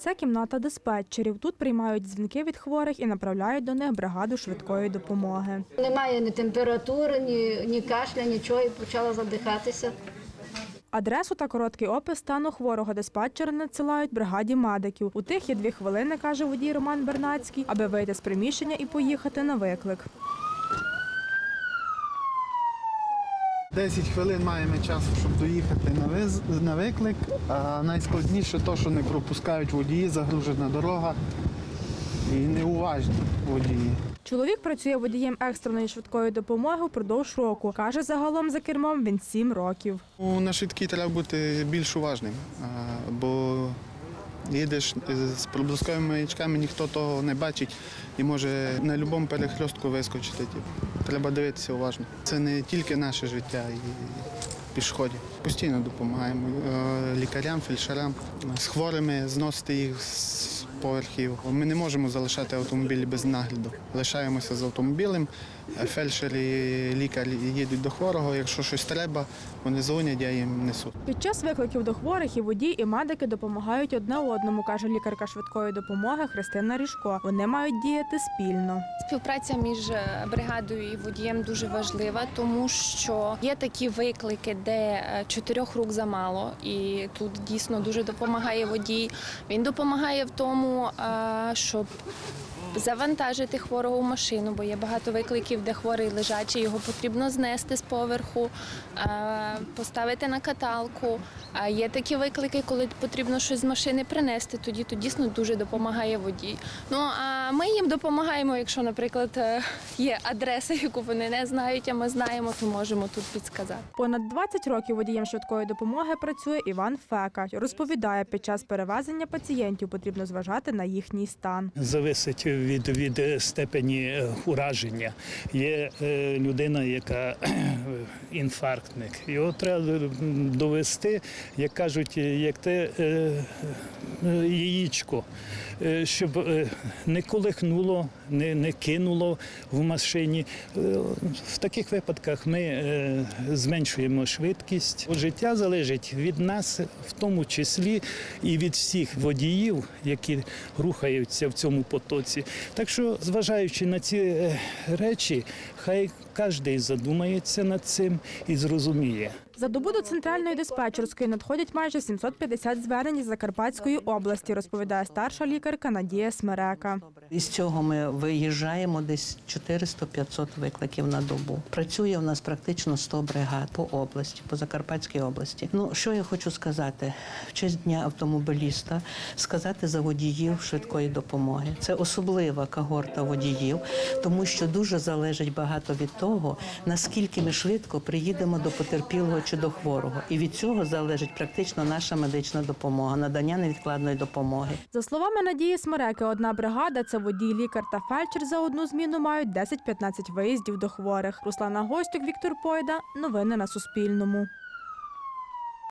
Це кімната диспетчерів. Тут приймають дзвінки від хворих і направляють до них бригаду швидкої допомоги. Немає ні температури, ні, ні кашля, нічого, і почала задихатися. Адресу та короткий опис стану хворого диспетчери надсилають бригаді медиків. У тих є дві хвилини, каже водій Роман Бернацький, аби вийти з приміщення і поїхати на виклик. 10 хвилин маємо часу, щоб доїхати на, виз... на виклик. А найскладніше те, що не пропускають водії, загружена дорога і неуважні водії. Чоловік працює водієм екстреної швидкої допомоги впродовж року. Каже, загалом за кермом він сім років. Ну, На швидкій треба бути більш уважним, бо їдеш з проблисковими маячками, ніхто того не бачить і може на будь-якому перехрестку вискочити. Треба дивитися уважно. Це не тільки наше життя і пішоходів. Постійно допомагаємо е, лікарям, фельдшерам, з хворими зносити їх з поверхів. Ми не можемо залишати автомобілі без нагляду. Лишаємося з автомобілем, е, фельдшер і лікар їдуть до хворого. Якщо щось треба, вони дзвонять, я їм несу. Під час викликів до хворих і водій, і медики допомагають одне одному, каже лікарка швидкої допомоги Христина Ріжко. Вони мають діяти спільно. Співпраця між е, бригадою і водієм дуже важлива, тому що є такі виклики, де е, чотирьох рук замало, і тут дійсно дуже допомагає водій. Він допомагає в тому, е, щоб завантажити хворого в машину, бо є багато викликів, де хворий лежачий, його потрібно знести з поверху, е, поставити на каталку. Є такі виклики, коли потрібно щось з машини принести, тоді то дійсно дуже допомагає водій. Ну а ми їм допомагаємо, якщо, наприклад, е, є адреса, яку вони не знають, а ми знаємо, то можемо тут підсказати. Понад 20 років водієм швидкої допомоги працює Іван Фека. Розповідає, під час перевезення пацієнтів потрібно зважати на їхній стан. Зависить від, від е, степені е, ураження. Є е, людина, яка інфарктник. Його треба довести, як кажуть, як те е, е, яєчко, е, щоб е, не колихнуло, не, не кинуло в машині. Е, В таких випадках ми е, зменшуємо швидкість. Життя залежить від нас, в тому числі і від всіх водіїв, які рухаються в цьому потоці. Так що, зважаючи на ці е, речі, хай кожен задумається над цим і зрозуміє. За добу до центральної диспетчерської надходять майже 750 звернень із Закарпатської області, розповідає старша лікарка Надія Смерека. Із цього ми виїжджаємо десь 400-500 викликів на добу. Працює у нас практично 100 бригад по області, по Закарпатській області. Ну що я хочу сказати в честь дня автомобіліста, сказати за водіїв швидкої допомоги. Це особлива когорта водіїв, тому що дуже залежить багато від того, наскільки ми швидко приїдемо до потерпілого чи до хворого. І від цього залежить практично наша медична допомога, надання невідкладної допомоги. За словами Надії Смереки, одна бригада це водій, лікар та фельдшер за одну зміну мають 10-15 виїздів до хворих. Руслана Гостюк, Віктор Пойда. Новини на Суспільному.